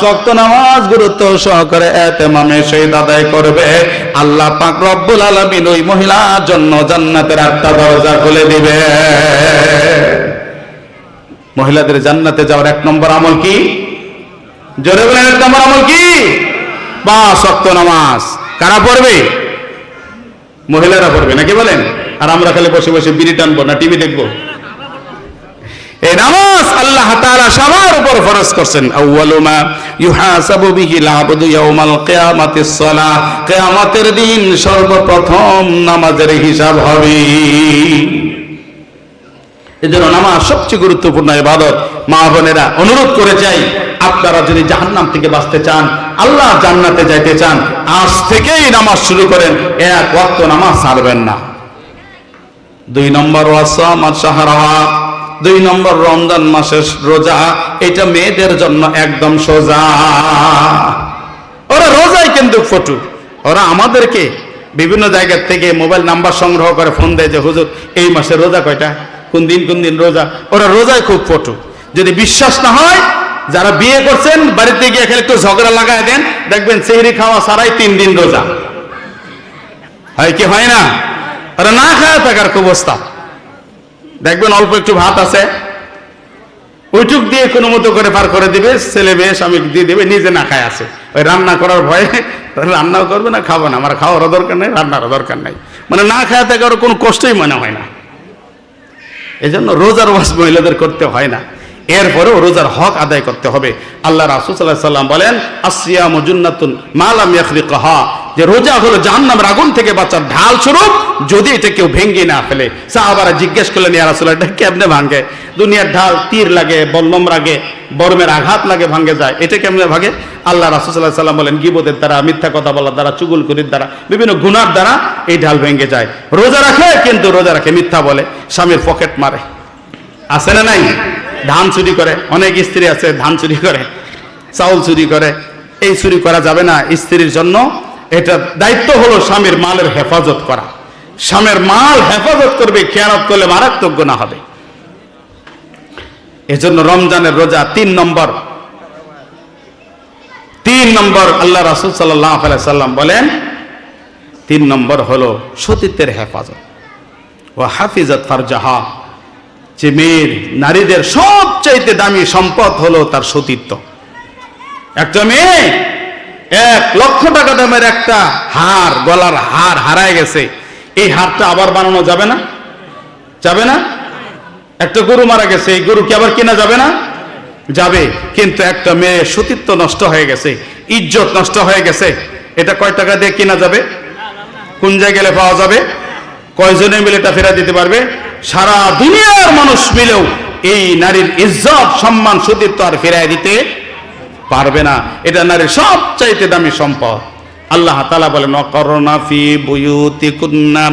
শক্ত নামাজ গুরুত্ব সহকারে এতেমামে শহীদ আদায় করবে। আল্লাহ পাক রব্বুল ওই মহিলার জন্য জান্নাতের দরজা খুলে দিবে। মহিলাদের জান্নাতে যাওয়ার এক নম্বর আমল কি? জোরে বলেন, এক নম্বর আমল কি? বা শক্ত নামাজ। কারা পড়বে? মহিলারা পড়বে, নাকি বলেন? আর আমরা খালি বসে বসে বিড়ি টানবো না, টিভি দেখব? এই নামাজ আল্লাহ তাআলা সবার উপর ফরজ করছেন। আউয়ালুমা ইউহাসাবু বিহি আল-আবদু ইয়াউমাল কিয়ামাতিস সালাহ। কিয়ামতের দিন সর্বপ্রথম নামাজের হিসাব হবে। এজন্য নামাজ সবচেয়ে গুরুত্বপূর্ণ ইবাদত। মা বোনেরা, অনুরোধ করে চাই, আপনারা যদি জাহান্নাম থেকে বাঁচতে চান, আল্লাহ জান্নাতে যাইতে চান, আজ থেকেই নামাজ শুরু করেন, এক ওয়াক্ত নামাজ ছাড়বেন না। দুই নম্বর ওয়াসাম আর দুই নম্বর রমজান মাসের রোজা, এটা মেয়েদের জন্য একদম সোজা। ওরা রোজাই কিন্তু ফটু। ওরা আমাদেরকে বিভিন্ন জায়গা থেকে মোবাইল নাম্বার সংগ্রহ করে ফোন দেয় যে, হুজুর, এই মাসে রোজা কয়টা? কোন দিন কোন দিন রোজা? ওরা রোজায় খুব ফটু। যদি বিশ্বাস না হয়, যারা বিয়ে করছেন, বাড়িতে গিয়ে এখানে একটু ঝগড়া লাগায় দেন, দেখবেন সেহরি খাওয়া সারাই তিন দিন রোজা। হয় কি হয় না? ওরা না খায় থাকার খুব অবস্থা। দেখবেন অল্প একটু ভাত আছে। ওইটুক দিয়ে কোনো মতো করে পার করে দিবে, ছেলে মেয়ে স্বামী দিয়ে দেবে, নিজে না খায় আছে। ওই রান্না করার ভয়ে রান্নাও করবে না, খাব না। আমার খাওয়ারও দরকার নেই, রান্নারও দরকার নাই। মানে না খায় থাকে ওর কোনো কষ্টই মনে হয় না। এই জন্য রোজার ওয়াজ মহিলাদের করতে হয় না। এরপরেও রোজার হক আদায় করতে হবে। আল্লাহ রাসুল সাল্লাহ সাল্লাম বলেন আসিয়া মজুন্নাতুন মালাম ইয়াখলিকাহা। যে রোজা হলো জাহান্নামের আগুন থেকে বাঁচার ঢাল স্বরূপ, যদি এটা কেউ ভেঙ্গে না ফেলে। সাহাবারা জিজ্ঞেস করলেন, ইয়া রাসূলুল্লাহ, এটা কেমনে ভাঙে? দুনিয়ার ঢাল তীর লাগে, বল্লম লাগে বর্মের আঘাত লাগে, ভাঙে যায়। এটা কেমনে ভাঙে? আল্লাহ রাসুল সাল্লাহ সাল্লাম বলেন, গিবতের দ্বারা, মিথ্যা কথা বলার দ্বারা চুগুলকুরির দ্বারা, বিভিন্ন গুনার দ্বারা এই ঢাল ভেঙে যায়। রোজা রাখে, কিন্তু রোজা রাখে, মিথ্যা বলে। স্বামীর পকেট মারে। আছে না নাই? ধান চুরি করে। অনেক স্ত্রী আছে, ধান চুরি করে, চাউল চুরি করে। এই চুরি করা যাবে না। স্ত্রীর জন্য এটা দায়িত্ব হলো স্বামীর মালের হেফাজত করা। স্বামীর মাল হেফাজত করবে, খেয়ানত করলে মারাত্মক গুণা হবে। এজন্য রমজানের রোজা তিন নম্বর। তিন নম্বর আল্লাহ রাসুল সাল্লাম বলেন, তিন নম্বর হলো সতীত্বের হেফাজত। ও হাফিজত ফারজাহা। যে মেয়ের, নারীদের সবচাইতে দামি সম্পদ হলো তার সতীত্ব। একটা মেয়ে এক লক্ষ টাকা দামের একটা হার, গলার হার হারায় গেছে। এই হারটা আবার বানানো যাবে না? যাবে না? একটা গরু মারা গেছে, এই গরু কি আবার কেনা যাবে না? যাবে, কিন্তু একটা মেয়ে সতীত্ব নষ্ট হয়ে গেছে, ইজ্জত নষ্ট হয়ে গেছে। এটা কয় টাকা দিয়ে কেনা যাবে? কোন জায়গায় পাওয়া যাবে? কয়জনে মিলে এটা ফেরা দিতে পারবে? সারা দুনিয়ার মানুষ মিলেও এই নারীর ইজ্জত, সম্মান, সতীত্ব আর ফেরাই দিতে পারবে না। এটা নারীর সবচাইতে দামি সম্পদ। আল্লাহ তালা বলেন অকরণা ফি বুয়ুতি কুন্না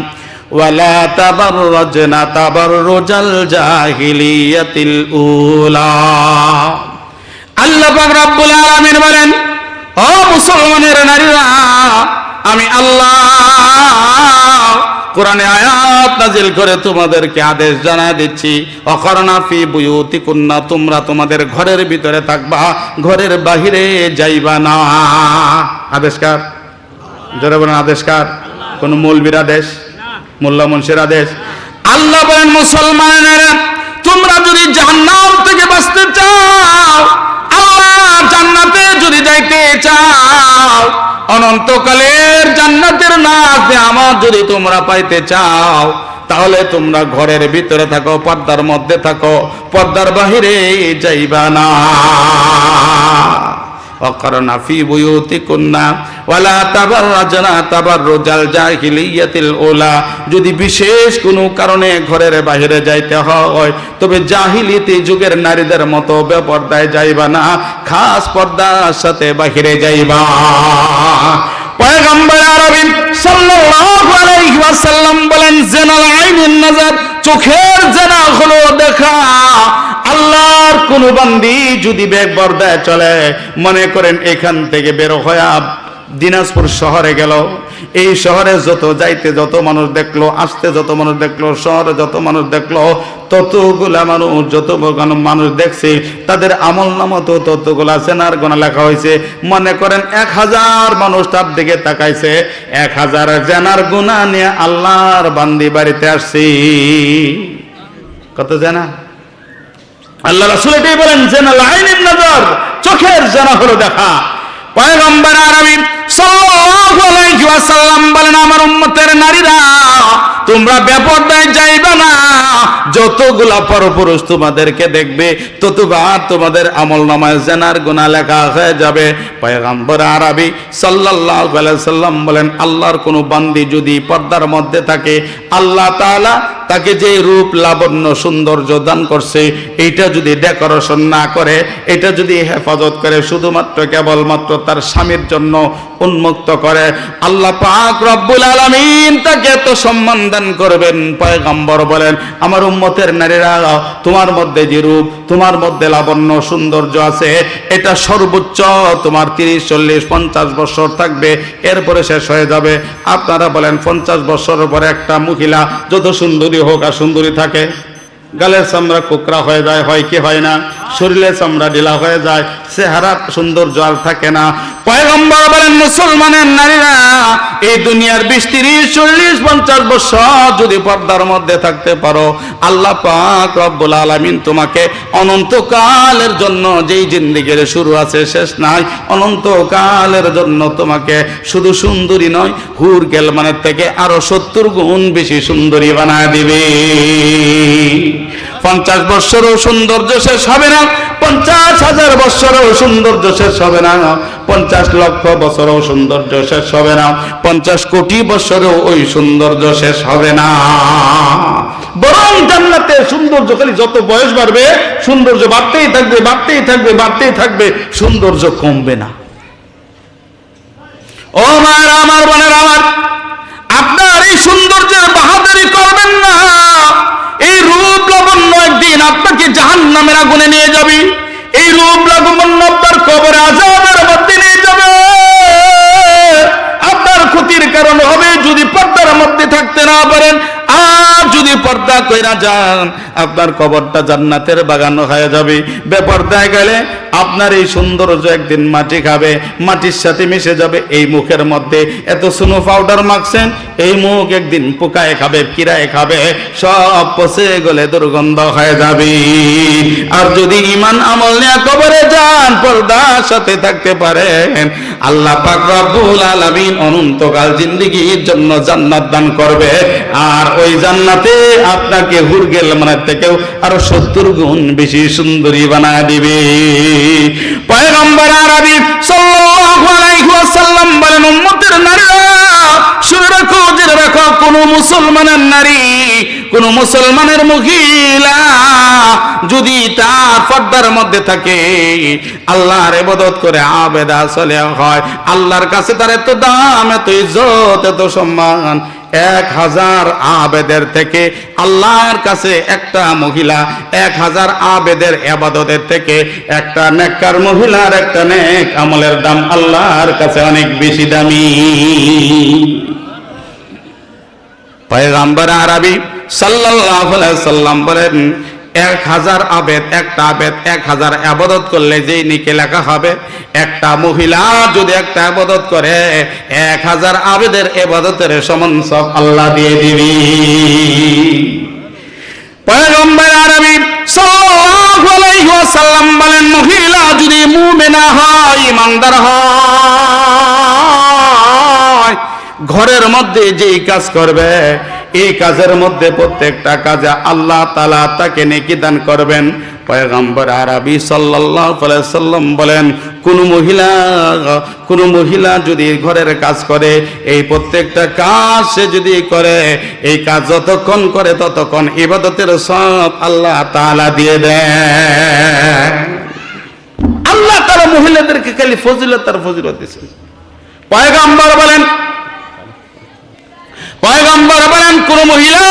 ওয়ালা তাবাররাজনা তাবাররুজাল জাহিলিয়াতিল উলা। আল্লাহ পাক রব্বুল আলামিন বলেন, ও মুসলমানের নারীরা, আমি আল্লাহ কোরআনে আয়াত নাজিল করে তোমাদেরকে আদেশ জানা দিচ্ছি অকরণা ফি বুয়ুতি কুন্না তোমরা তোমাদের ঘরের ভিতরে থাকবা, ঘরের বাহিরে যাইবা না। আদেশকার? জোরে বলেন, আদেশকার? কোন মৌলবীর আদেশ? মোল্লা মুন্সির আদেশ? আল্লাহ বলেন, মুসলমানেরা, তোমরা যদি জান্নাত থেকে বাঁচতে চাও জান্নাতে যদি যাইতে চাও, অনন্তকালের জান্নাতের নাচ আমার যদি তোমরা পাইতে চাও, তাহলে তোমরা ঘরের ভিতরে থাকো, পর্দার মধ্যে থাকো, পর্দার বাহিরে যাইবা না। অকরনা ফি বুয়ুতিকুন্না ওয়ালা তাবাররাজনা তাবাররুজাল জাহিলিয়াতিল ওলা যদি বিশেষ কোনো কারণে ঘরের বাহিরে যাইতে হয়, তবে জাহিলিতি যুগের নারীদের মতো বেপর্দায় যাইবা না, খাস পর্দার সাথে বাহিরে যাইবা। বলেন চোখের জেনা হলো দেখা। আল্লাহর কোন বান্দি যদি বেগ বর্দায় চলে, মনে করেন এখান থেকে বের হয়ে দিনাজপুর শহরে গেল। এই শহরে যত যাইতে যত মানুষ দেখল, আসতে যত মানুষ দেখল, শহরে যত মানুষ দেখল, ততগুলা মানুষ যত মানুষ দেখছে, তাদের আমল নামা তো ততগুলা সেনার গোনা লেখা হয়েছে। মনে করেন এক হাজার মানুষ তার দিকে তাকাইছে, এক হাজার জেনার গুণা নিয়ে আল্লাহর বান্দি বাড়িতে আসছি। কত জানা? আল্লাহ রাসূল এটাই বলেন জেনা লাইনের নজর, চোখের জানা হলো দেখা। পয়গম্বর আরবি আল্লাহর কোনো বান্দি যদি পর্দার মধ্যে থাকে, আল্লাহ তাআলা তাকে যে রূপ, লাবণ্য, সৌন্দর্য দান করছে, এইটা যদি ডেকোরেশন না করে, এটা যদি হেফাজত করে, শুধুমাত্র কেবলমাত্র তার স্বামীর জন্য উন্মুক্ত করে। আল্লাহ পাক রব্বুল আলামিন তাকে এত সম্মান দান করবেন। পয়গম্বর বলেন, আমার উম্মতের নারীরা, তোমার মধ্যে যে রূপ, তোমার মধ্যে লাবণ্য, সৌন্দর্য আছে, এটা সর্বোচ্চ। তোমার তিরিশ, চল্লিশ, পঞ্চাশ বছর থাকবে, এরপরে শেষ হয়ে যাবে। আপনারা বলেন, পঞ্চাশ বছর পরে একটা মহিলা যত সুন্দরী হোক আর সুন্দরী থাকে, গালের চামড়া কোকরা হয়ে যায়, হয় কি হয় না? শরীরের চামড়া ঢিলা হয়ে যায় চেহারা সৌন্দর্য আর থাকে না। পয়গম্বর বলেন, মুসলমানের নারীরা এই দুনিয়ার বিশ, তিরিশ, চল্লিশ, পঞ্চাশ বছর যদি পর্দার মধ্যে থাকতে পারো, আল্লাহ পাক রব্বুল আলামিন তোমাকে অনন্তকালের জন্য যেই জিন্দিগির শুরু আছে শেষ নাই, অনন্তকালের জন্য তোমাকে শুধু সুন্দরী নয়, হুর গেলমানের থেকে আরও সত্তর গুণ বেশি সুন্দরী বানায় দিবে। পঞ্চাশ বৎসরও সৌন্দর্য শেষ হবে না, পঞ্চাশ হাজার বৎসরও সৌন্দর্য শেষ হবে না, পঞ্চাশ লক্ষ বছরও সৌন্দর্য শেষ হবে না, পঞ্চাশ কোটি বছরেও ওই সৌন্দর্য শেষ হবে না। বরং জান্নাতে সৌন্দর্য খালি যত বয়স বাড়বে, সৌন্দর্য বাড়তেই থাকবে বাড়তেই থাকবে বাড়তেই থাকবে, সৌন্দর্য কমবে না। ও মায়ের, আমার বোনের, আমার, আপনার এই সৌন্দর্যের বাহাদুরি করবেন না। লাবণ্য একদিন আপনাকে জাহান নামের আগুনে নিয়ে যাবে। এই রূপ লাবণ্য আপনার কবর আজাবের মধ্যে নিয়ে যাবে। আপনার ক্ষতির কারণ হবে যদি পর্দার মধ্যে থাকতে না পারেন। আর যদি পর্দা কইরা যান, আপনার কবরটা জান্নাতের বাগানো হয়ে যাবে। বেপর্দায় গেলে আপনার এই সৌন্দর্য একদিন মাটি খাবে, মাটির সাথে মিশে যাবে। এই মুখের মধ্যে এত সুনো পাউডার মাখছেন, এই মুখ একদিন পোকায় খাবে কিরায় খাবে, সব পচে গলে দুর্গন্ধ হয়ে যাবে। আর যদি ইমান আমল নেয়া কবরে যান, পর্দার সাথে থাকতে পারেন। আল্লাহ পাক রব্বুল আলামিন অনন্তকাল জিন্দেগির জন্য জান্নাত দান করবে। আর ওই জান্নাতে আপনাকে হুরগেল মানের থেকেও আরও সত্তর গুণ বেশি সুন্দরী বানায় দিবে। কোন মুসলমানের নারী, কোন মুসলমানের মহিলা যদি তার পর্দার মধ্যে থাকে, আল্লাহর ইবাদত করে আবেদা চলে হয়। আল্লাহর কাছে তার এত দাম, এত ইজ্জত, এত সম্মান। এক হাজার আবেদের থেকে আল্লাহর কাছে একটা মহিলা, এক হাজার আবেদের আবাদতের থেকে একটা নেককার মহিলার একটা নেক আমলের দাম আল্লাহর কাছে অনেক বেশি দামি। পয়গাম্বর আরবি সাল্লাল্লাহু আলাইহি সাল্লাম বলেন এক হাজার আবেদ, একটা আবেদ, এক হাজার আবাদত করলে যেই নিকে লেখা হবে, একটা মহিলা যদি একটা আবাদত করে, এক হাজার আবেদের এবাদতের সমান সব আল্লাহ দিয়ে দিবি। পয়গম্বর আরবি সাল্লাল্লাহু বলেন, মহিলা যদি মুমিনা হয়, ইমানদার হয়, ঘরের মধ্যে যেই কাজ করবে এই কাজের মধ্যে প্রত্যেকটা কাজে আল্লাহ তালা তাকে নেকি দান করবেন। পয়গম্বর আরবি সাল্লাম বলেন, কোন মহিলা কোন মহিলা যদি ঘরের কাজ করে, এই প্রত্যেকটা কাজ সে যদি করে, এই কাজ যতক্ষণ করে ততক্ষণ ইবাদতের সব আল্লাহ তালা দিয়ে দেয় আল্লাহ তাআলা মহিলাদেরকে খালি ফজিলত আর ফজিলত দিয়েছেন। পয়গম্বর বলেন পয়গম্বর বলেন, কোন মহিলা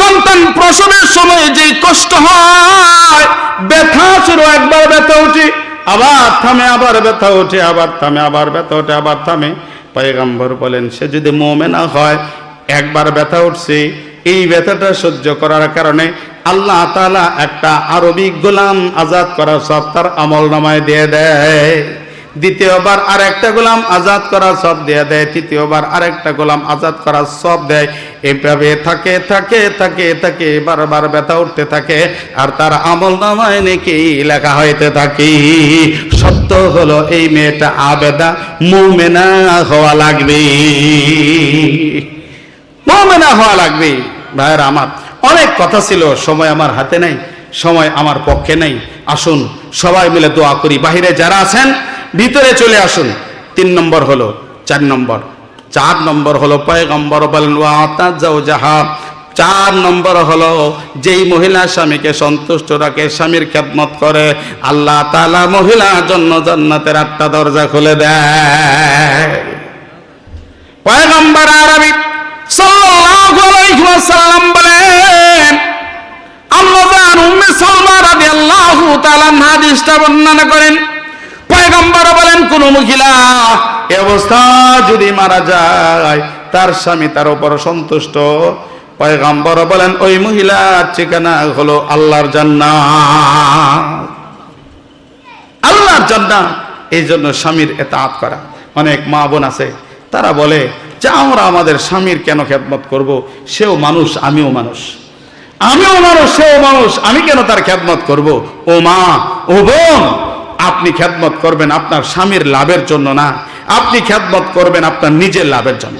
সন্তান প্রসবের সময় যে কষ্ট হয়, ব্যথা শুরু, একবার ব্যথা উঠে, আবার থামে, আবার ব্যথা ওঠে আবার থামে, আবার ব্যথা ওঠে আবার থামে। পয়গম্বর বলেন, সে যদি মোমেনা হয়, একবার ব্যথা উঠছে, এই ব্যথাটা সহ্য করার কারণে আল্লাহ তাআলা একটা আরবি গোলাম আজাদ করার সব তার আমল নামায় দিয়ে দেয়। দ্বিতীয়বার আর একটা গোলাম আজাদ করার সব দিয়ে দেয়, তৃতীয়বার আর একটা গোলাম আজাদ করার সব দেয়। এভাবে থাকে থাকে থাকে থাকে, বারবার ব্যথা উঠতে থাকে, আর তার আমল নামায় নাকি লেখা হইতে থাকে। সত্য হলো এই মেয়েটা আবেদা, মুমেনা হওয়া লাগবে। মোমেনা হওয়া লাগবে। ভাইয়ের আমার, অনেক কথা ছিল, সময় আমার হাতে নাই, সময় আমার পক্ষে নেই। আসুন, সবাই মিলে দোয়া করি। বাহিরে যারা আছেন ভিতরে চলে আসুন। তিন নম্বর হলো, চার নম্বর। চার নম্বর হলো পয়গম্বর বলেন চার নম্বর হলো, যেই মহিলা স্বামীকে সন্তুষ্ট রাখে, স্বামীর খেদমত করে, আল্লাহ তালা মহিলার জন্য জান্নাতের আটটা দরজা খুলে দেয়। পয়গম্বর হাদিসটা বর্ণনা করেন পয়গম্বর বলেন, কোন মহিলা এই অবস্থা যদি মারা যায়, তার স্বামী তার উপর সন্তুষ্ট। পয়গম্বর বলেন, ওই মহিলার ঠিকানা হলো আল্লাহর জান্নাত। আল্লাহর জান্নাত, এই জন্য স্বামীর এতাত করা। অনেক মা বোন আছে, তারা বলে, যে আমরা আমাদের স্বামীর কেন খেদমত করব? সেও মানুষ, আমিও মানুষ। আমিও মানুষ, সেও মানুষ, আমি কেন তার খেদমত করব? ও মা, ও বোন আপনি খেদমত করবেন আপনার স্বামীর লাভের জন্য না। আপনি খেদমত করবেন আপনার নিজের লাভের জন্য।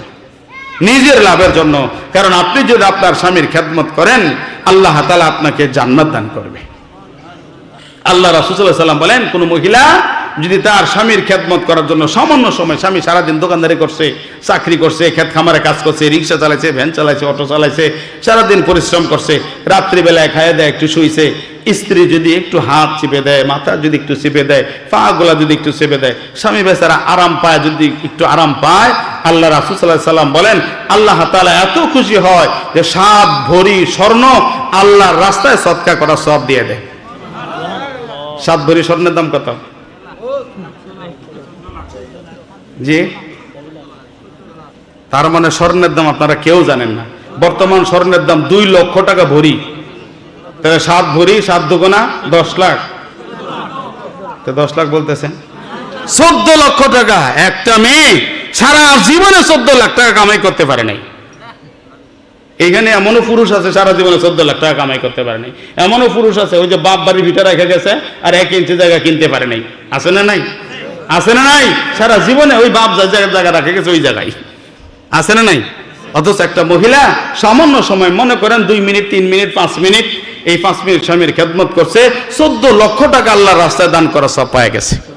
নিজের লাভের জন্য। কারণ আপনি যদি আপনার স্বামীর খেদমত করেন, আল্লাহ তালা আপনাকে জান্নাত দান করবে। আল্লাহ রাসুসাল্লাহ সাল্লাম বলেন, কোন মহিলা যদি তার স্বামীর খেদমত করার জন্য সামান্য সময় স্বামী সারাদিন দোকানদারি করছে, চাকরি করছে, খেত খামারে কাজ করছে, রিক্সা চালাইছে, ভ্যান চালাইছে, অটো চালাইছে, সারাদিন পরিশ্রম করছে, রাত্রিবেলায় খাইয়ে দেয়, একটু শুইছে, স্ত্রী যদি একটু হাত চিপে দেয়, মাথা যদি একটু চিপে দেয় পা গোলা যদি একটু চেপে দেয়, স্বামী বেচারা আরাম পায় যদি একটু আরাম পায়, আল্লাহ রাসুসাল্লাহ সাল্লাম বলেন, আল্লাহ তালা এত খুশি হয় যে সাত ভরি স্বর্ণ আল্লাহর রাস্তায় সৎকা করা সব দিয়ে দেয়। সাত ভরি স্বর্ণের দাম কত? জি? তার মানে স্বর্ণের দাম আপনারা কেউ জানেন না। বর্তমান স্বর্ণের দাম দুই লক্ষ টাকা ভরি। তাহলে সাত ভরি, সাত দুগুণা দশ লাখ। তো দশ লাখ বলতেছেন। চোদ্দ লক্ষ টাকা। একটা মেয়ে সারা জীবনে চোদ্দ লাখ টাকা কামাই করতে পারে নাই। এইখানে এমনও পুরুষ আছে, সারা জীবনে চোদ্দ লাখ টাকা কামাই করতে পারে নাই। এমনও পুরুষ আছে, ওই যে বাপ বাড়ির ভিতরে রেখে গেছে, আর এক ইঞ্চি জায়গা কিনতে পারে নাই। আছে না নাই? আছে না নাই? সারা জীবনে ওই বাপ যা জায়গা জায়গা রেখে গেছে, ওই জায়গায়। আছে না নাই? অথচ একটা মহিলা সামান্য সময়, মনে করেন দুই মিনিট, তিন মিনিট, পাঁচ মিনিট, এই পাঁচ মিনিট স্বামীর খেদমত করছে, চোদ্দ লক্ষ টাকা আল্লাহর রাস্তায় দান করা সব পায় গেছে।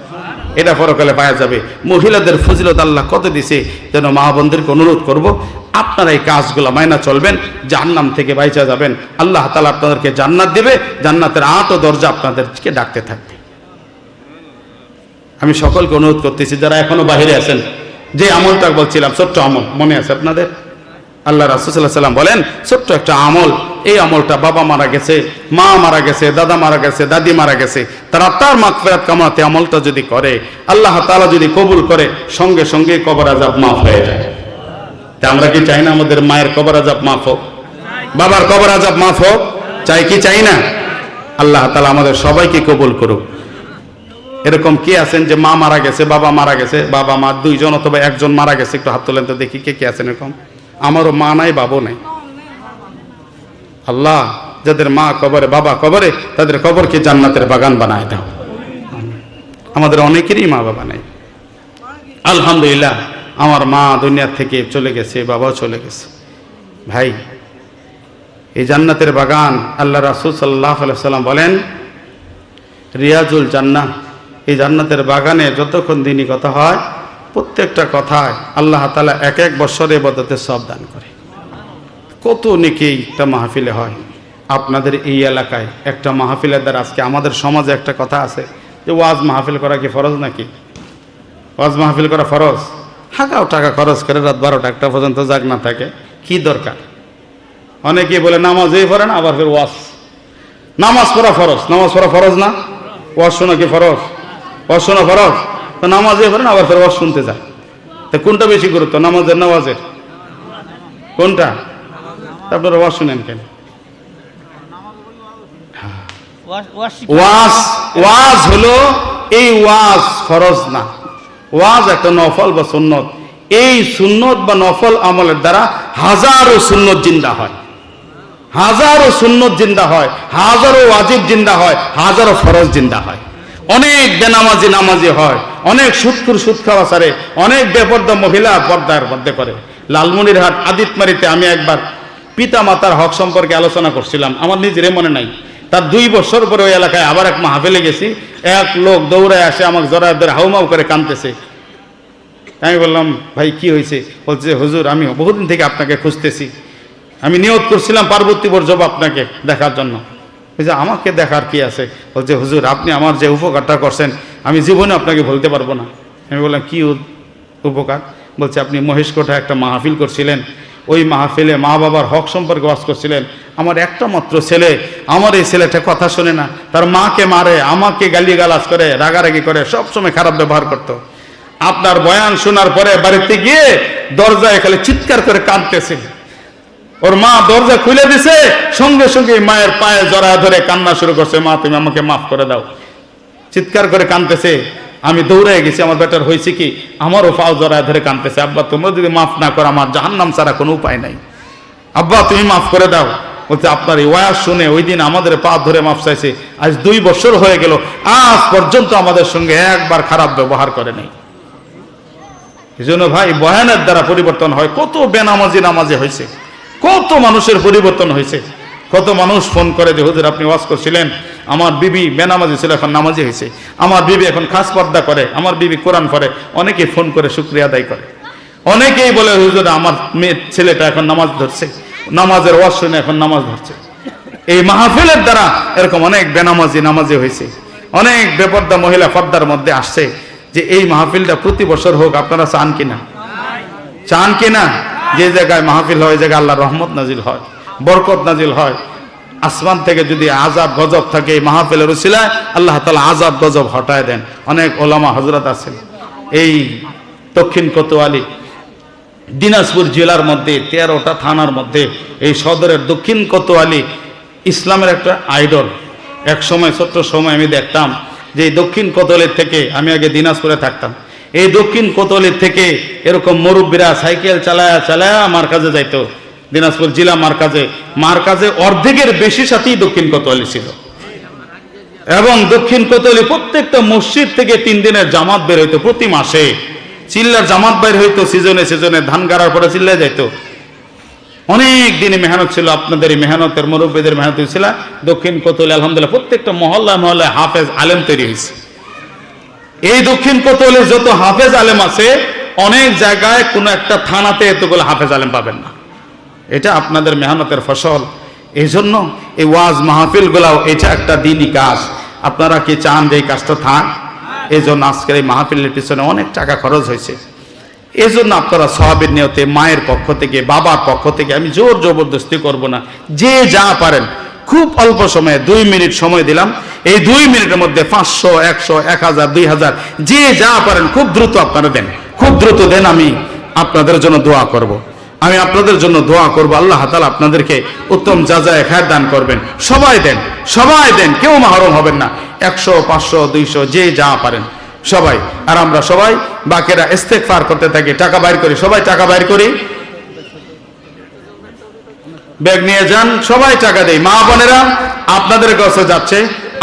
এটা পরকালে পাওয়া যাবে। মহিলাদের ফজিলত আল্লাহ কত দিছে? যেন মা বোনদেরকে অনুরোধ করব, আপনারা এই কাজগুলো মাইনা চলবেন জান্নাম থেকে বাইচা যাবেন। আল্লাহ তালা আপনাদেরকে জান্নাত দেবে, জান্নাতের আট ও দরজা আপনাদেরকে ডাকতে থাকবে। আমি সকলকে অনুরোধ করতেছি, যারা এখনও বাহিরে আছেন, যে আমলটা বলছিলাম, ছোট্ট আমল, মনে আছে আপনাদের? আল্লাহ রাসুসাল্লাহ সাল্লাম বলেন, ছোট্ট একটা আমল। এই আমলটা বাবা মারা গেছে, মা মারা গেছে, দাদা মারা গেছে, দাদি মারা গেছে। তারা তার মাকফেরাত কামাতে আমলটা যদি করে, আল্লাহ তালা যদি কবুল করে, সঙ্গে সঙ্গে কবর আজাব মাফ হয়ে যায়। তা আমরা কি চাই না আমাদের মায়ের কবর আজাব মাফ হোক? বাবার কবর আজাব মাফ হোক? চাই কি চাই না? আল্লাহ তালা আমাদের সবাইকে কবুল করুক। এরকম কে আছেন যে মা মারা গেছে, বাবা মারা গেছে, বাবা মা দুইজন অথবা একজন মারা গেছে, একটু হাত তোলেন তো দেখি কে কে আছেন এরকম। আমারও মা নাই, বাবু নাই। আল্লাহ, যাদের মা কবরে, বাবা কবরে, তাদের কবরকে জান্নাতের বাগান বানায় দাও। আমাদের অনেকেরই মা বাবা নাই। আলহামদুলিল্লাহ, আমার মা দুনিয়ার থেকে চলে গেছে, বাবাও চলে গেছে। ভাই, এই জান্নাতের বাগান আল্লাহ রাসুল সাল্লাহ সাল্লাম বলেন, রিয়াজুল জান্না এই জান্নাতের বাগানে যতক্ষণ দিনই কথা হয় প্রত্যেকটা কথায় আল্লাহ তালা এক এক বছরে বদতে সব দান করে। কত নেকেই একটা মাহফিলে হয়। আপনাদের এই এলাকায় একটা মাহফিলের দ্বারা আজকে আমাদের সমাজে একটা কথা আছে যে ওয়াজ মাহফিল করা কি ফরজ নাকি? ওয়াজ মাহফিল করা ফরজ? হাঁকাও টাকা খরচ করে রাত বারোটা একটা পর্যন্ত জাগ না থাকে, কি দরকার? অনেকে বলে নামাজই পড়ে না, আবার ফের ওয়াজ। নামাজ পড়া ফরজ, নামাজ পড়া ফরজ না? ওয়াজ শোনা কি ফরজ? ওয়াজ শোনা ফরজ? তো নামাজে করেন আবার ফের ওয়াজ শুনতে যায় তো কোনটা বেশি গুরুত্ব নামাজের নামাজের কোনটা? তারপরে ওয়াজ শুনেন কেন? ওয়াজ ওয়াজ হলো এই ওয়াজ ফরজ না। ওয়াজ একটা নফল বা সুন্নত। এই সুন্নত বা নফল আমলের দ্বারা হাজারো সুন্নত জিন্দা হয়। হাজারো সুন্নত জিন্দা হয় হাজারো ওয়াজিব জিন্দা হয় হাজারো ফরজ জিন্দা হয়। অনেক বেনামাজি নামাজি হয় অনেক সুৎকুর সুদ খাওয়া সারে অনেক বেপর্দা মহিলা পর্দার মধ্যে করে। লালমনিরহাট আদিতমারিতে আমি একবার পিতা মাতার হক সম্পর্কে আলোচনা করছিলাম। আমার নিজের মনে নাই। তার দুই বছর পরে ওই এলাকায় আবার এক মাহফিলে গেছি। এক লোক দৌড়ায় আসে আমাকে জড়ায় ধরে হাউমাউ করে কাঁদতেছে। আমি বললাম, ভাই, কি হয়েছে? বলছে, হুজুর, আমি বহুদিন থেকে আপনাকে খুঁজতেছি। আমি নিয়ত করছিলাম পার্বতী বর্জব আপনাকে দেখার জন্য। আমাকে দেখার কি আছে? বলছে, হুজুর, আপনি আমার যে উপকারটা করছেন আমি জীবনে আপনাকে বলতে পারব না। আমি বললাম, কী উপকার? বলছে, আপনি মহেশকোটা একটা মাহফিল করছিলেন। ওই মাহফিলে মা বাবার হক সম্পর্কে ওয়াজ করছিলেন। আমার একটা মাত্র ছেলে, আমার এই ছেলেটা কথা শোনে না। তার মাকে মারে, আমাকে গালিগালাজ করে, রাগারাগি করে, সবসময় খারাপ ব্যবহার করতো। আপনার বয়ান শোনার পরে বাড়িতে গিয়ে দরজায় খালি চিৎকার করে কাঁদতেছে। ওর মা দরজা খুলে দিছে, সঙ্গে সঙ্গে মায়ের পায়ে জড়া ধরে কান্না শুরু করছে। মা, তুমি আমাকে মাফ করে দাও। চিৎকার করে কাঁদতেছে আমি দৌড়ে গেছি, আমার বেটার হয়েছে কি? আমারও পাও জড়ায় ধরে কাঁদতেছে আব্বা, তোমরা যদি মাফ না করো, আমার জাহান্নাম ছাড়া কোনো উপায় নাই। আব্বা, তুমি মাফ করে দাও। বলছে, আপনার এই ওয়াজ শুনে ওই দিন আমাদের পা ধরে মাফ চাইছে, আজ দুই বছর হয়ে গেল, আজ পর্যন্ত আমাদের সঙ্গে একবার খারাপ ব্যবহার করে নাই। এই জন্য ভাই, বয়ানের দ্বারা পরিবর্তন হয়। কত বেনামাজি নামাজি হয়েছে, কত মানুষের পরিবর্তন হয়েছে। কত মানুষ ফোন করে যে, হুজুর, আপনি ওয়াজ করছিলেন। আমার বিবি বেনামাজি ছিল এখন নামাজি হয়েছে। আমার বিবি এখন খাস পর্দা করে, আমার বিবি কোরআন করে অনেকে ফোন করে শুক্রিয়া আদায় করে। অনেকেই বলে, হুজুর, আমার মেয়ে ছেলেটা এখন নামাজ ধরছে। নামাজের ওয়াজ শুনে এখন নামাজ ধরছে। এই মাহফিলের দ্বারা এরকম অনেক বেনামাজি নামাজি হয়েছে। অনেক বেপর্দা মহিলা পর্দার মধ্যে আসছে যে, এই মাহফিলটা প্রতি বছর হোক, আপনারা চান কিনা? চান কিনা? যে জায়গায় মাহফিল হয় জায়গায় আল্লাহ রহমত নাজিল হয়। বরকত নাজিল হয়। আসমান থেকে যদি আজাব, গজব থাকে এই মাহফিলের আল্লাহ তালা আজাব, গজব হটায় দেন। অনেক ওলামা হজরত আছেন। এই দক্ষিণ কোতোয়ালি, দিনাজপুর জেলার মধ্যে, তেরোটা থানার মধ্যে, এই সদরের দক্ষিণ কোতোয়ালি ইসলামের একটা আইডল। এক সময়, ছোট্ট সময় আমি দেখতাম যে দক্ষিণ কোতোয়ালির থেকে আমি আগে দিনাজপুরে থাকতাম। এই দক্ষিণ কোতোয়ালির থেকে এরকম মুরব্বীরা সাইকেল চালায়া চালায়া আমার কাছে যাইতো। দিনাজপুর জেলা মার কাজে মার কাজে অর্ধেকের বেশি সাথেই দক্ষিণ কোতোয়ালি ছিল। এবং দক্ষিণ কোতোয়ালি প্রত্যেকটা মসজিদ থেকে তিন দিনের জামাত বের হইতো প্রতি মাসে। চিল্লার জামাত বের হইতো সিজনে সিজনে ধান গাড়ার পরে চিল্লা যাইত। অনেক দিনে মেহনত ছিল, আপনাদের এই মেহনতের মুরব্বীদের মেহনত ছিল দক্ষিণ কোতোয়ালি, আলহামদুলিল্লাহ, প্রত্যেকটা মহল্লা মহল্লায় হাফেজ আলেম তৈরি হয়েছে এই দক্ষিণ কোতোয়ালি যত হাফেজ আলেম আছে, অনেক জায়গায় কোনো একটা থানাতে এতগুলো হাফেজ আলেম পাবেন না। এটা আপনাদের মেহনতের ফসল। এই জন্য এই ওয়াজ মাহফিল গুলাও এটা একটা দিনই কাজ। আপনারা কি চান যে এই কাজটা থাক? এই জন্য আজকের এই মাহফিলের পিছনে অনেক টাকা খরচ হয়েছে। এই জন্য আপনারা সহাবের নিয়তে মায়ের পক্ষ থেকে, বাবার পক্ষ থেকে আমি জোর জবরদস্তি করব না। যে যা পারেন, খুব অল্প সময়ে দুই মিনিট সময় দিলাম। এই দুই মিনিটের মধ্যে পাঁচশো, একশো, এক হাজার, দুই হাজার, যে যা পারেন, খুব দ্রুত আপনারা দেন। খুব দ্রুত দেন আমি আপনাদের জন্য দোয়া করব। আমি আপনাদের জন্য দোয়া করব। আল্লাহ তালা আপনাদেরকে উত্তম যাজায় খায় দান করবেন। সবাই দেন সবাই দেন, কেউ মাহরম হবেন না। একশো, পাঁচশো, দুইশো, যে যা পারেন। সবাই, আর আমরা সবাই বাকিরা ইস্তেক পার করতে থাকি, টাকা বাইর করি। সবাই টাকা বাইর করি। ব্যাগ নিয়ে যান, সবাই টাকা দেয় মা বোনেরা, আপনাদের কাছে যাচ্ছে।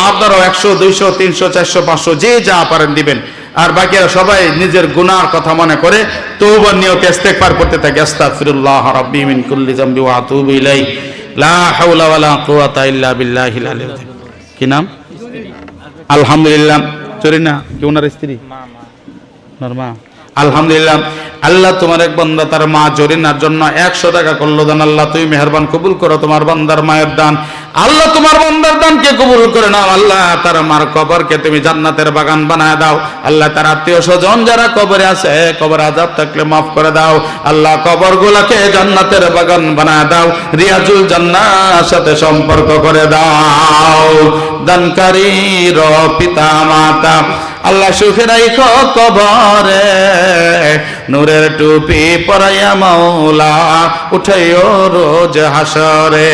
আপনারাও একশো, দুইশো, তিনশো, চারশো, পাঁচশো, যে যা পারেন দিবেন। আর বাকিরা সবাই নিজের গুনার কথা মনে করে তৌবার নিয়তে পার করতে থাকে আস্তাগফিরুল্লাহ রাব্বি মিন কুল্লি যামবি ওয়া আতুবু ইলাই লা হাওলা ওয়ালা কুওয়াতা ইল্লা বিল্লাহিল আলিয়্যিল কি নাম? আলহামদুলিল্লাহ। চরিনা কি ওনার স্ত্রী? মা মা। আলহামদুলিল্লাহ, আল্লাহ তোমার এক বান্দা তার মা জরিনার জন্য একশো টাকা করল দান। আল্লাহ, তুমি মেহরবান কবুল করো, তোমার বান্দার মায়ের দান। আল্লাহ, তোমার বান্দার দানকে কবুল করে নাও। আল্লাহ, তার মার কবরকে তুমি জান্নাতের বাগান বানায় দাও। আল্লাহ, তার আত্মীয় স্বজন যারা কবরে আছে, কবর আজাব থাকলে মাফ করে দাও। আল্লাহ কবর গুলাকে জান্নাতের বাগান বানায় দাও। রিয়াজুল জান্নার সাথে সম্পর্ক করে দাও। দানকারী র পিতা মাতা আল্লাহ সুখে রাইখো কবরে, নূরের টুপি পরাইয়া মাওলা, উঠাইও রোজ হাসরে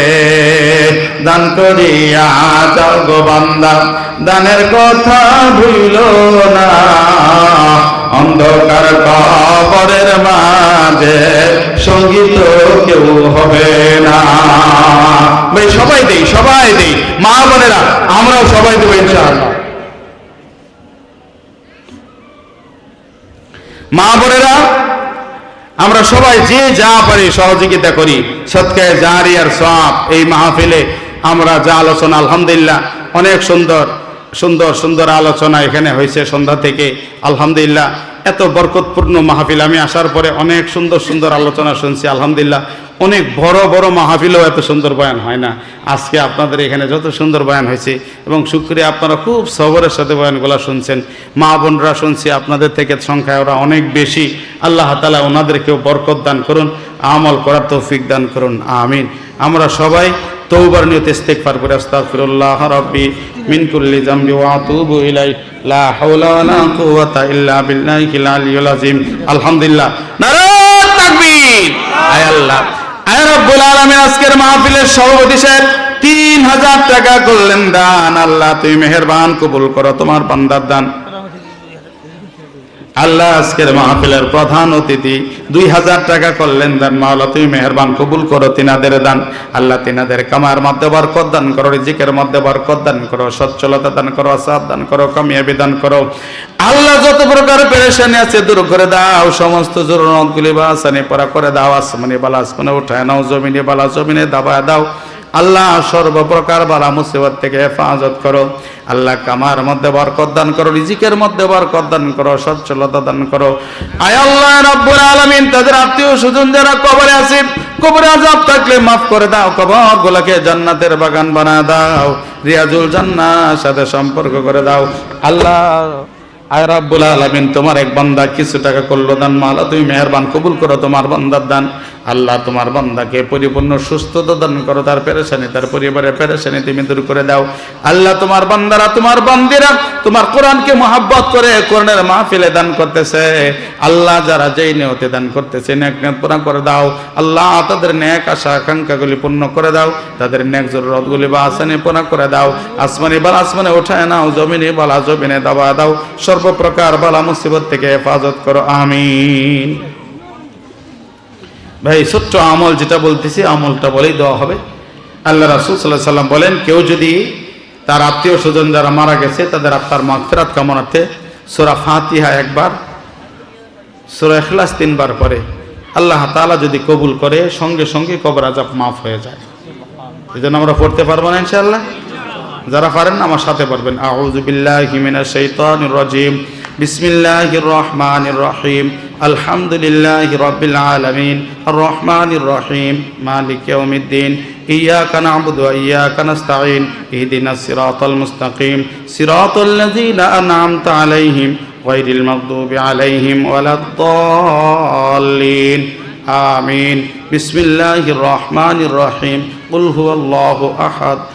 দান করিয়া যাও গো বান্দা, দানের কথা ভুইল না। অন্ধকার কবরের মাঝে সংগীত কেউ হবে না। ভাই, সবাই দেই সবাই দেই। মা বোনেরা, আমরাও সবাই দেবো ইনশাআল্লাহ। মা বোনেরা, আমরা সবাই যে যা পারি সহযোগিতা করি, সৎকায় জারিয়ার সব এই মাহফিলে আমরা যা আলোচনা, আলহামদুলিল্লাহ, অনেক সুন্দর সুন্দর সুন্দর আলোচনা এখানে হয়েছে সন্ধ্যা থেকে। আলহামদুলিল্লাহ এত বরকতপূর্ণ মাহফিল। আমি আসার পরে অনেক সুন্দর সুন্দর আলোচনা শুনছি, আলহামদুলিল্লাহ। অনেক বড় বড় মাহফিলেও এত সুন্দর বয়ান হয় না। আজকে আপনাদের এখানে যত সুন্দর বয়ান হয়েছে, এবং শুক্রিয়া আপনারা খুব সবরের সাথে বয়ানগুলো শুনছেন। মা বোনরা শুনছি, আপনাদের থেকে সংখ্যায় ওরা অনেক বেশি। আল্লাহ তালা ওনাদেরকেও বরকত দান করুন, আমল করার তৌফিক দান করুন, আমিন। আমরা সবাই তৌবার নিয়তে ইস্তেগফার করে আস্তাগফিরুল্লাহ রাব্বি মিন কুল্লি যামবি ওয়া আতুবু ইলাই লা হাওলা ওয়ালা কুওয়াতা ইল্লা বিল্লাহিল আলিয়্যিল আযীম। আলহামদুলিল্লাহ। নারাত তাকবীর। আয় আল্লাহ। আয় রব্বুল আলামিন, আজকের মাহফিলের সভাপতি সাহেব, তিন হাজার টাকা করলেন দান। আল্লাহ, তুমি মেহেরবান কবুল করো, তোমার বান্দার দান। আল্লাহ আজকের মাহফিলের প্রধান অতিথি, দুই হাজার টাকা করলেন দান। মাওলা, তুমি মেহরবান কবুল করো, তিনাদের দান। আল্লাহ তিনাদের কামার মধ্যে বরকত দান করো, রিজিকের মধ্যে বরকত দান করো, সচ্ছলতা দান করো, আসাদ দান করো, কামিয়াবি দান করো। আল্লাহ যত প্রকার পেরেশানি আছে, দূর করে দাও। সমস্ত গুলি বা আসানি পরা করে দাও। আসমানি বালা আসমানে উঠায় নাও, জমিনে বালা জমিনে দাবায় দাও। আল্লাহ সর্বপ্রকার বালা মুসিবত থেকে হেফাজত করো। আল্লাহ কামার মধ্যে বরকত দান করো, রিজিকের মধ্যে বরকত দান করো, সচ্ছলতা দান করো। আয় আল্লাহ রাব্বুল আলামিন, তাদের আত্মীয় স্বজন যারা কবরে আছে, কবরে আজাব থাকলে মাফ করে দাও কবর গুলাকে জান্নাতের বাগান বানা দাও, রিয়াজুল জান্নার সাথে সম্পর্ক করে দাও। আল্লাহ আয় রাব্বুল তোমার এক বান্দা কিছু টাকা করল দান, মালা তুমি মেহেরবান কবুল করো, তোমার বান্দার দান। আল্লাহ তোমার বান্দাকে পরিপূর্ণ সুস্থতা দান করো, তার পেরেশানি, তার পরিবারের পেরেশানি তুমি দূর করে দাও। আল্লাহ তোমার বান্দারা, তোমার বান্দিরা, তোমার কোরআনকে মহাব্বত করে কোরআনের মাহফিলে দান করতেছে। আল্লাহ যারা যেই নিয়তে দান করতেছে, নেক নেক পুরা করে দাও। আল্লাহ তাদের নেক আশা, আকাঙ্ক্ষাগুলি পূর্ণ করে দাও। তাদের নেক জরুরতগুলি বা আসানি পুরা করে দাও। আসমানি বালা আসমানে ওঠায় নাও, জমিনে বালা জমিনে দাবা দাও। সর্বপ্রকার বালা মুসিবত থেকে হেফাজত করো, আমিন। ভাই, ছোট্ট আমল যেটা বলতেছি, আমলটা বলেই দেওয়া হবে। আল্লাহ রাসুল সাল্লাহ সাল্লাম বলেন, কেউ যদি তার আত্মীয় স্বজন যারা মারা গেছে, তাদের আত্মার মাগফিরাত কামনাতে সোরা ফাতিহা একবার, সোরা এখলাস তিনবার পরে আল্লাহ তাআলা যদি কবুল করে, সঙ্গে সঙ্গে কবর আজাব মাফ হয়ে যায়। এই জন্য আমরা পড়তে পারব না ইনশাআল্লাহ। যারা পারেন না আমার সাথে পারবেন আউযু বিল্লাহি মিনাশ শাইতানির রাজিম বিসমিল্লাহির রহমানির রহিম আলহামদুলিল্লাহি রাব্বিল আলামিন আর রহমানির রহিম মালিক ইয়াউমিদ্দিন ইয়াকা না'বুদু ওয়া ইয়াকা নাস্তাঈন ইহদিনাস সিরাতাল মুস্তাকিম সিরাতাল লাযীনা আন'আমতা আলাইহিম গায়রিল মাগদুবি আলাইহিম ওয়ালাদ-দাল্লিন আমিন বিসমিল্লাহির রহমানির রহিম কুল হুয়াল্লাহু আহাদ الله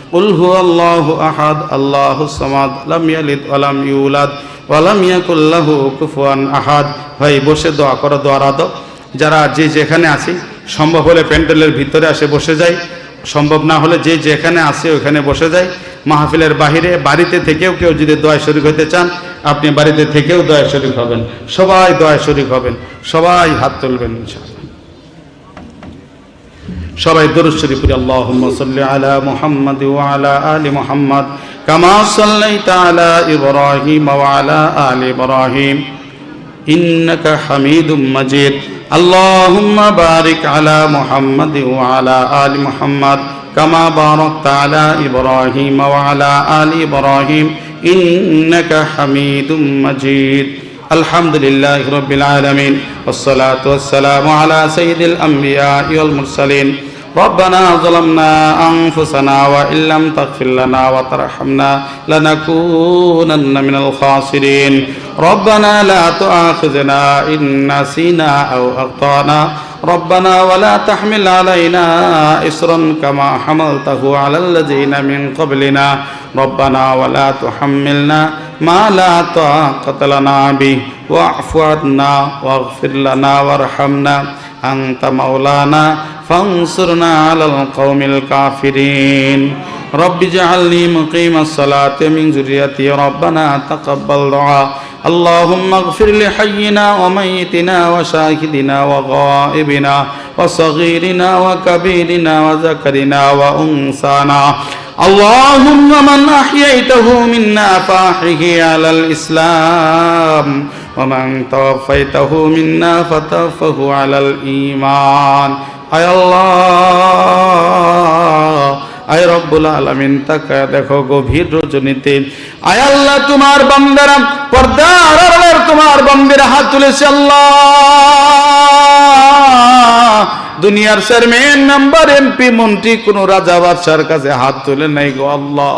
قل هو الله أحد الله الصمد لم يلد ولم يولد ولم يكن له كفوا أحد ভাই বসে দোয়া করো দোয়ার আদব যারা যে যেখানে আছি সম্ভব হলে প্যান্ডেলের ভিতরে আসে বসে যাই সম্ভব না হলে যে যেখানে আসে ওখানে বসে যাই মাহফিলের বাহিরে বাড়িতে থেকেও কেউ যদি দোয়ায় শরিক হতে চান আপনি বাড়িতে থেকেও দোয়ায় শরিক হবেন সবাই দোয়ায় শরিক হবেন সবাই হাত তুলবেন ইনশাআল্লাহ সবাই দরুদ শরীফ পড়ি, আল্লাহুম্মা সাল্লি আলা মুহাম্মাদ ওয়া আলা আলি মুহাম্মাদ কামা সাল্লাইতা আলা ইব্রাহিম ওয়া আলা আলি ইব্রাহিম। ইন্নাকা হামিদুম মাজিদ। আল্লাহুম্মা বারিক আলা মুহাম্মাদ ওয়া আলা আলি মুহাম্মাদ কামা বারাকতা আলা ইব্রাহিম ওয়া আলা আলি ইব্রাহিম। ইন্নাকা হামিদুম মাজিদ। আলহামদুলিল্লাহি রাব্বিল আলামিন। والصلاة والسلام على سيد الأنبياء والمرسلين ربنا ظلمنا أنفسنا وإن لم تغفر لنا وترحمنا لنكونن من الخاسرين ربنا لا تؤاخذنا إن نسينا أو أخطأنا ربنا ولا تحمل علينا إصرا كما حملته على الذين من قبلنا ربنا ولا تحملنا ما لا طاقة لنا به واعف عنا واغفر لنا وارحمنا أنت مولانا فانصرنا على القوم الكافرين رب اجعلني مقيم الصلاة من ذريتي ربنا تقبل دعاء اللهم اغفر لحينا وميتنا وشاهدنا وغائبنا وصغيرنا وكبيرنا وذكرنا وأنثانا اللهم من أحييته منا فأحيه على الإسلام ومن توفيته منا فتوفه على الإيمان أي الله আয় রব্বুল আলামিন তাকায় দেখো গভীর রজনীতে আয় আল্লাহ তোমার বান্দারা পর্দার আড়ালের তোমার বান্দিরা হাত তুলেছে আল্লাহ দুনিয়ার চেয়ারম্যান নাম্বার এমপি মন্ত্রী কোন রাজা বাদশার কাছে হাত তুলে নাই গো আল্লাহ।